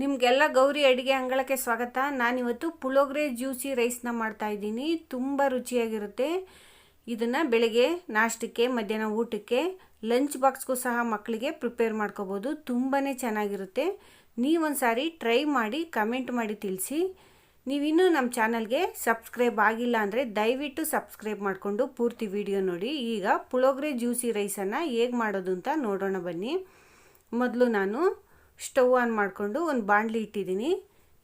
ನಿಮಗೆಲ್ಲ ಗೌರಿ ಅಡುಗೆ ಅಂಗಳಕ್ಕೆ ಸ್ವಾಗತ. ನಾನಿವತ್ತು ಪುಳೋಗ್ರೆ ಜ್ಯೂಸಿ ರೈಸ್ನ ಮಾಡ್ತಾ ಇದ್ದೀನಿ. ತುಂಬ ರುಚಿಯಾಗಿರುತ್ತೆ. ಇದನ್ನು ಬೆಳಗ್ಗೆ ನಾಷ್ಟಕ್ಕೆ, ಮಧ್ಯಾಹ್ನ ಊಟಕ್ಕೆ ಲಂಚ್ ಬಾಕ್ಸ್ಗೂ ಸಹ ಮಕ್ಕಳಿಗೆ ಪ್ರಿಪೇರ್ ಮಾಡ್ಕೋಬೋದು. ತುಂಬಾ ಚೆನ್ನಾಗಿರುತ್ತೆ. ನೀವೊಂದು ಸಾರಿ ಟ್ರೈ ಮಾಡಿ ಕಮೆಂಟ್ ಮಾಡಿ ತಿಳಿಸಿ. ನೀವಿನ್ನೂ ನಮ್ಮ ಚಾನಲ್ಗೆ ಸಬ್ಸ್ಕ್ರೈಬ್ ಆಗಿಲ್ಲ ಅಂದರೆ ದಯವಿಟ್ಟು ಸಬ್ಸ್ಕ್ರೈಬ್ ಮಾಡಿಕೊಂಡು ಪೂರ್ತಿ ವಿಡಿಯೋ ನೋಡಿ. ಈಗ ಪುಳೋಗ್ರೆ ಜ್ಯೂಸಿ ರೈಸನ್ನು ಹೇಗೆ ಮಾಡೋದು ಅಂತ ನೋಡೋಣ ಬನ್ನಿ. ಮೊದಲು ನಾನು ಸ್ಟವ್ ಆನ್ ಮಾಡಿಕೊಂಡು ಒಂದು ಬಾಣಲಿ ಇಟ್ಟಿದ್ದೀನಿ.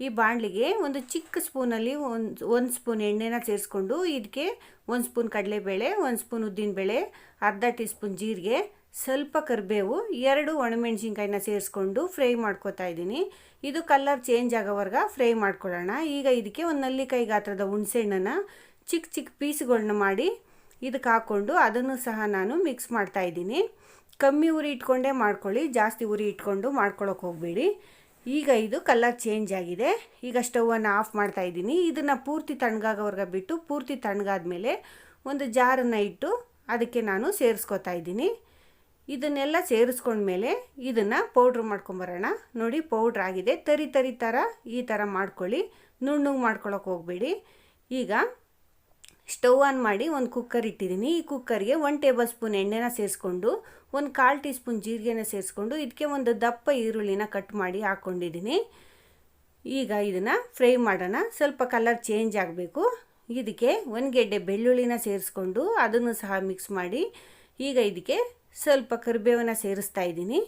ಈ ಬಾಣಲಿಗೆ ಒಂದು ಚಿಕ್ಕ ಸ್ಪೂನಲ್ಲಿ ಒಂದು ಒಂದು ಸ್ಪೂನ್ ಎಣ್ಣೆನ ಸೇರಿಸ್ಕೊಂಡು ಇದಕ್ಕೆ ಒಂದು ಸ್ಪೂನ್ ಕಡಲೆಬೇಳೆ, ಒಂದು ಸ್ಪೂನ್ ಉದ್ದಿನಬೇಳೆ, ಅರ್ಧ ಟೀ ಸ್ಪೂನ್ ಜೀರಿಗೆ, ಸ್ವಲ್ಪ ಕರಿಬೇವು, ಎರಡು ಒಣಮೆಣ್ಸಿನ್ಕಾಯಿನ ಸೇರಿಸ್ಕೊಂಡು ಫ್ರೈ ಮಾಡ್ಕೊತಾ ಇದ್ದೀನಿ. ಇದು ಕಲರ್ ಚೇಂಜ್ ಆಗೋವರೆಗೆ ಫ್ರೈ ಮಾಡ್ಕೊಳ್ಳೋಣ. ಈಗ ಇದಕ್ಕೆ ಒಂದು ನಲ್ಲಿಕಾಯಿ ಗಾತ್ರದ ಹುಣಸೆಹಣ್ಣನ್ನು ಚಿಕ್ಕ ಚಿಕ್ಕ ಪೀಸ್ಗಳನ್ನ ಮಾಡಿ ಇದಕ್ಕೆ ಹಾಕ್ಕೊಂಡು ಅದನ್ನು ಸಹ ನಾನು ಮಿಕ್ಸ್ ಮಾಡ್ತಾ ಇದ್ದೀನಿ. ಕಮ್ಮಿ ಉರಿ ಇಟ್ಕೊಂಡೇ ಮಾಡ್ಕೊಳ್ಳಿ, ಜಾಸ್ತಿ ಉರಿ ಇಟ್ಕೊಂಡು ಮಾಡ್ಕೊಳ್ಳೋಕೆ ಹೋಗಬೇಡಿ. ಈಗ ಇದು ಕಲರ್ ಚೇಂಜ್ ಆಗಿದೆ. ಈಗ ಸ್ಟವನ್ನು ಆಫ್ ಮಾಡ್ತಾ ಇದ್ದೀನಿ. ಇದನ್ನು ಪೂರ್ತಿ ತಣ್ಣಗಾಗೋವರೆಗೆ ಬಿಟ್ಟು ಪೂರ್ತಿ ತಣ್ಣಗಾದ್ಮೇಲೆ ಒಂದು ಜಾರನ್ನು ಇಟ್ಟು ಅದಕ್ಕೆ ನಾನು ಸೇರಿಸ್ಕೊತಾ ಇದ್ದೀನಿ. ಇದನ್ನೆಲ್ಲ ಸೇರಿಸ್ಕೊಂಡ್ಮೇಲೆ ಇದನ್ನು ಪೌಡ್ರ್ ಮಾಡ್ಕೊಂಬರೋಣ. ನೋಡಿ ಪೌಡ್ರ್ ಆಗಿದೆ. ತರಿ ತರಿ ಥರ ಈ ಥರ ಮಾಡ್ಕೊಳ್ಳಿ. ನುಣ್ಣಗೆ ಮಾಡ್ಕೊಳಕ್ಕೆ ಹೋಗಬೇಡಿ. ಈಗ ಸ್ಟವ್ ಆನ್ ಮಾಡಿ ಒಂದು ಕುಕ್ಕರ್ ಇಟ್ಟಿದ್ದೀನಿ. ಈ ಕುಕ್ಕರ್ಗೆ ಒನ್ ಟೇಬಲ್ ಸ್ಪೂನ್ ಎಣ್ಣೆನ ಸೇರಿಸ್ಕೊಂಡು, ಒಂದು ಕಾಲು ಟೀ ಸ್ಪೂನ್ ಜೀರಿಗೆನ ಸೇರಿಸ್ಕೊಂಡು ಇದಕ್ಕೆ ಒಂದು ದಪ್ಪ ಈರುಳ್ಳಿನ ಕಟ್ ಮಾಡಿ ಹಾಕ್ಕೊಂಡಿದ್ದೀನಿ ಈಗ ಇದನ್ನು ಫ್ರೈ ಮಾಡೋಣ. ಸ್ವಲ್ಪ ಕಲರ್ ಚೇಂಜ್ ಆಗಬೇಕು. ಇದಕ್ಕೆ ಒಂದು ಗೆಡ್ಡೆ ಬೆಳ್ಳುಳ್ಳಿನ ಸೇರಿಸ್ಕೊಂಡು ಅದನ್ನು ಸಹ ಮಿಕ್ಸ್ ಮಾಡಿ, ಈಗ ಇದಕ್ಕೆ ಸ್ವಲ್ಪ ಕರಿಬೇವನ್ನ ಸೇರಿಸ್ತಾ ಇದ್ದೀನಿ.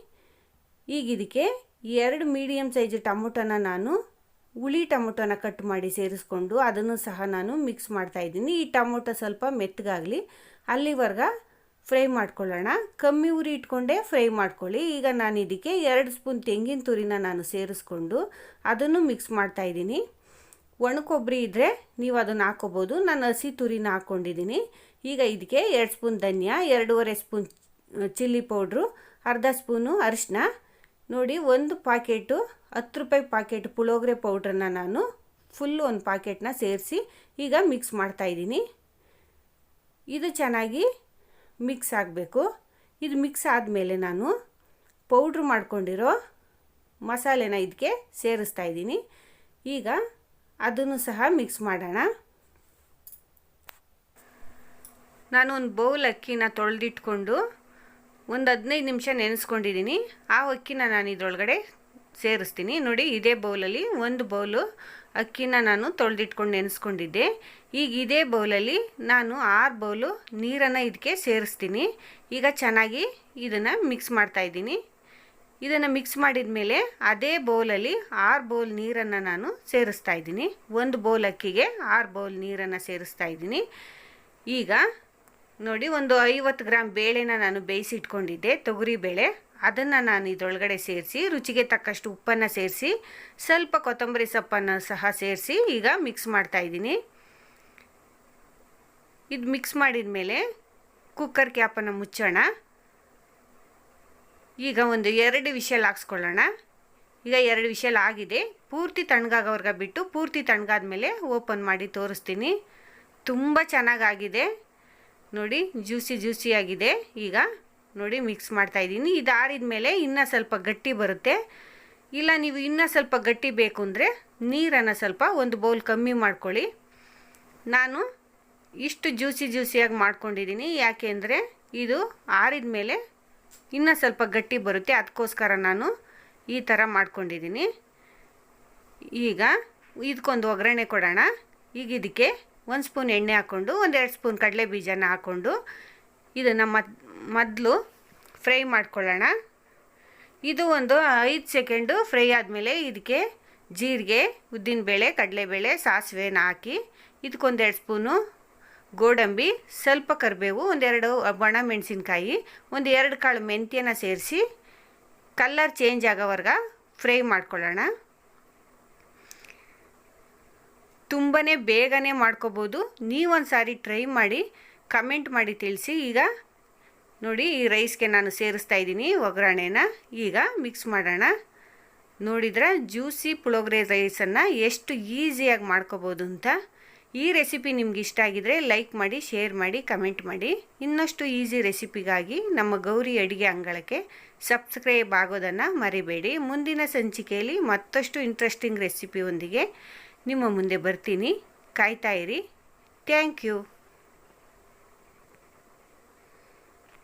ಈಗ ಇದಕ್ಕೆ ಎರಡು ಮೀಡಿಯಮ್ ಸೈಜ್ ಟೊಮೊಟೊನ ನಾನು ಹುಳಿ ಟೊಮೊಟೊನ ಕಟ್ ಮಾಡಿ ಸೇರಿಸ್ಕೊಂಡು ಅದನ್ನು ಸಹ ನಾನು ಮಿಕ್ಸ್ ಮಾಡ್ತಾ ಇದ್ದೀನಿ. ಈ ಟೊಮೊಟೊ ಸ್ವಲ್ಪ ಮೆತ್ತಗಾಗಲಿ, ಅಲ್ಲಿವರೆಗ ಫ್ರೈ ಮಾಡ್ಕೊಳ್ಳೋಣ. ಕಮ್ಮಿ ಉರಿ ಇಟ್ಕೊಂಡೇ ಫ್ರೈ ಮಾಡ್ಕೊಳ್ಳಿ. ಈಗ ನಾನು ಇದಕ್ಕೆ ಎರಡು ಸ್ಪೂನ್ ತೆಂಗಿನ ತುರಿನ ನಾನು ಸೇರಿಸ್ಕೊಂಡು ಅದನ್ನು ಮಿಕ್ಸ್ ಮಾಡ್ತಾ ಇದ್ದೀನಿ. ಒಣಕೊಬ್ಬರಿ ಇದ್ದರೆ ನೀವು ಅದನ್ನು ಹಾಕೋಬೋದು. ನಾನು ಹಸಿ ತುರಿನ ಹಾಕ್ಕೊಂಡಿದ್ದೀನಿ ಈಗ ಇದಕ್ಕೆ ಎರಡು ಸ್ಪೂನ್ ಧನಿಯಾ, ಎರಡೂವರೆ ಸ್ಪೂನ್ ಚಿಲ್ಲಿ ಪೌಡ್ರು, ಅರ್ಧ ಸ್ಪೂನು ಅರಿಶಿನ ನೋಡಿ, ಒಂದು ಪಾಕೆಟು, ಹತ್ತು ರೂಪಾಯಿ ಪಾಕೆಟ್ ಪುಳೋಗ್ರೆ ಪೌಡ್ರನ್ನ ನಾನು ಫುಲ್ಲು ಒಂದು ಪಾಕೆಟ್ನ ಸೇರಿಸಿ ಈಗ ಮಿಕ್ಸ್ ಮಾಡ್ತಾಯಿದ್ದೀನಿ ಇದು ಚೆನ್ನಾಗಿ ಮಿಕ್ಸ್ ಆಗಬೇಕು. ಇದು ಮಿಕ್ಸ್ ಆದಮೇಲೆ ನಾನು ಪೌಡ್ರ್ ಮಾಡ್ಕೊಂಡಿರೋ ಮಸಾಲೆನ ಇದಕ್ಕೆ ಸೇರಿಸ್ತಾ ಇದ್ದೀನಿ. ಈಗ ಅದನ್ನು ಸಹ ಮಿಕ್ಸ್ ಮಾಡೋಣ. ನಾನು ಒಂದು ಬೌಲ್ ಅಕ್ಕಿನ ತೊಳೆದಿಟ್ಕೊಂಡು ಒಂದು ಹದಿನೈದು ನಿಮಿಷ ನೆನೆಸ್ಕೊಂಡಿದ್ದೀನಿ ಆ ಅಕ್ಕಿನ ನಾನು ಇದರೊಳಗಡೆ ಸೇರಿಸ್ತೀನಿ. ನೋಡಿ, ಇದೇ ಬೌಲಲ್ಲಿ ಒಂದು ಬೌಲು ಅಕ್ಕಿನ ನಾನು ತೊಳೆದಿಟ್ಕೊಂಡು ನೆನೆಸ್ಕೊಂಡಿದ್ದೆ. ಈಗ ಇದೇ ಬೌಲಲ್ಲಿ ನಾನು ಆರು ಬೌಲು ನೀರನ್ನು ಇದಕ್ಕೆ ಸೇರಿಸ್ತೀನಿ. ಈಗ ಚೆನ್ನಾಗಿ ಇದನ್ನು ಮಿಕ್ಸ್ ಮಾಡ್ತಾಯಿದ್ದೀನಿ ಇದನ್ನು ಮಿಕ್ಸ್ ಮಾಡಿದ ಮೇಲೆ ಅದೇ ಬೌಲಲ್ಲಿ ಆರು ಬೌಲ್ ನೀರನ್ನು ನಾನು ಸೇರಿಸ್ತಾ ಇದ್ದೀನಿ. ಒಂದು ಬೌಲ್ ಅಕ್ಕಿಗೆ ಆರು ಬೌಲ್ ನೀರನ್ನು ಸೇರಿಸ್ತಾ ಇದ್ದೀನಿ. ಈಗ ನೋಡಿ, ಒಂದು ಐವತ್ತು ಗ್ರಾಮ್ ಬೇಳೆನ ನಾನು ಬೇಯಿಸಿಟ್ಕೊಂಡಿದ್ದೆ, ತೊಗರಿ ಬೇಳೆ. ಅದನ್ನು ನಾನು ಇದರೊಳಗಡೆ ಸೇರಿಸಿ, ರುಚಿಗೆ ತಕ್ಕಷ್ಟು ಉಪ್ಪನ್ನು ಸೇರಿಸಿ, ಸ್ವಲ್ಪ ಕೊತ್ತಂಬರಿ ಸೊಪ್ಪನ್ನು ಸಹ ಸೇರಿಸಿ ಈಗ ಮಿಕ್ಸ್ ಮಾಡ್ತಾ ಇದ್ದೀನಿ. ಇದು ಮಿಕ್ಸ್ ಮಾಡಿದ ಮೇಲೆ ಕುಕ್ಕರ್ ಕ್ಯಾಪನ್ನು ಮುಚ್ಚೋಣ. ಈಗ ಒಂದು ಎರಡು ವಿಷಲ್ ಹಾಕ್ಸ್ಕೊಳ್ಳೋಣ. ಈಗ ಎರಡು ವಿಷಲ್ ಆಗಿದೆ. ಪೂರ್ತಿ ತಣ್ಣಗಾಗೋವರೆಗೆ ಬಿಟ್ಟು ಪೂರ್ತಿ ತಣ್ಣಗಾದ್ಮೇಲೆ ಓಪನ್ ಮಾಡಿ ತೋರಿಸ್ತೀನಿ. ತುಂಬ ಚೆನ್ನಾಗಾಗಿದೆ. ನೋಡಿ, ಜ್ಯೂಸಿ ಜ್ಯೂಸಿಯಾಗಿದೆ ಈಗ ನೋಡಿ ಮಿಕ್ಸ್ ಮಾಡ್ತಾ ಇದ್ದೀನಿ. ಇದು ಆರಿದ ಮೇಲೆ ಇನ್ನೂ ಸ್ವಲ್ಪ ಗಟ್ಟಿ ಬರುತ್ತೆ. ಇಲ್ಲ, ನೀವು ಇನ್ನೂ ಸ್ವಲ್ಪ ಗಟ್ಟಿ ಬೇಕು ಅಂದರೆ ನೀರನ್ನು ಸ್ವಲ್ಪ ಒಂದು ಬೌಲ್ ಕಮ್ಮಿ ಮಾಡ್ಕೊಳ್ಳಿ. ನಾನು ಇಷ್ಟು ಜ್ಯೂಸಿ ಜ್ಯೂಸಿಯಾಗಿ ಮಾಡ್ಕೊಂಡಿದ್ದೀನಿ. ಯಾಕೆ ಅಂದರೆ ಇದು ಆರಿದ ಮೇಲೆ ಇನ್ನೂ ಸ್ವಲ್ಪ ಗಟ್ಟಿ ಬರುತ್ತೆ. ಅದಕ್ಕೋಸ್ಕರ ನಾನು ಈ ಥರ ಮಾಡ್ಕೊಂಡಿದ್ದೀನಿ. ಈಗ ಇದಕ್ಕೊಂದು ಒಗ್ಗರಣೆ ಕೊಡೋಣ. ಈಗ ಇದಕ್ಕೆ ಒಂದು ಸ್ಪೂನ್ ಎಣ್ಣೆ ಹಾಕ್ಕೊಂಡು ಒಂದೆರಡು ಸ್ಪೂನ್ ಕಡಲೆ ಬೀಜನ ಹಾಕ್ಕೊಂಡು ಇದನ್ನು ಮದ್, ಮೊದಲು ಫ್ರೈ ಮಾಡ್ಕೊಳ್ಳೋಣ. ಇದು ಒಂದು ಐದು ಸೆಕೆಂಡು ಫ್ರೈ ಆದಮೇಲೆ ಇದಕ್ಕೆ ಜೀರಿಗೆ ಉದ್ದಿನಬೇಳೆ ಕಡಲೆಬೇಳೆ ಸಾಸಿವೆನ ಹಾಕಿ ಇದಕ್ಕೊಂದೆರಡು ಸ್ಪೂನು ಗೋಡಂಬಿ, ಸ್ವಲ್ಪ ಕರಿಬೇವು ಒಂದೆರಡು ಒಣ ಮೆಣಸಿನ್ಕಾಯಿ, ಒಂದು ಎರಡು ಕಾಳು ಮೆಂತ್ಯನ ಸೇರಿಸಿ ಕಲ್ಲರ್ ಚೇಂಜ್ ಆಗೋವರೆಗೆ ಫ್ರೈ ಮಾಡ್ಕೊಳ್ಳೋಣ. ತುಂಬಾ ಬೇಗನೆ ಮಾಡ್ಕೋಬೋದು. ನೀವೊಂದು ಸಾರಿ ಟ್ರೈ ಮಾಡಿ ಕಮೆಂಟ್ ಮಾಡಿ ತಿಳಿಸಿ. ಈಗ ನೋಡಿ, ಈ ರೈಸ್ಗೆ ನಾನು ಸೇರಿಸ್ತಾ ಇದ್ದೀನಿ ಒಗ್ಗರಣೆನ. ಈಗ ಮಿಕ್ಸ್ ಮಾಡೋಣ. ನೋಡಿದ್ರೆ ಜ್ಯೂಸಿ ಪುಳೋಗ್ರೆ ರೈಸನ್ನು ಎಷ್ಟು ಈಸಿಯಾಗಿ ಮಾಡ್ಕೋಬೋದು ಅಂತ. ಈ ರೆಸಿಪಿ ನಿಮ್ಗೆ ಇಷ್ಟ ಆಗಿದ್ರೆ ಲೈಕ್ ಮಾಡಿ ಶೇರ್ ಮಾಡಿ ಕಮೆಂಟ್ ಮಾಡಿ. ಇನ್ನಷ್ಟು ಈಸಿ ರೆಸಿಪಿಗಾಗಿ ನಮ್ಮ ಗೌರಿ ಅಡುಗೆ ಅಂಗಳಕ್ಕೆ ಸಬ್ಸ್ಕ್ರೈಬ್ ಆಗೋದನ್ನು ಮರಿಬೇಡಿ. ಮುಂದಿನ ಸಂಚಿಕೆಯಲ್ಲಿ ಮತ್ತಷ್ಟು ಇಂಟ್ರೆಸ್ಟಿಂಗ್ ರೆಸಿಪಿಯೊಂದಿಗೆ ನಿಮ್ಮ ಮುಂದೆ ಬರ್ತೀನಿ. ಕಾಯ್ತಾ ಇರಿ. Thank you.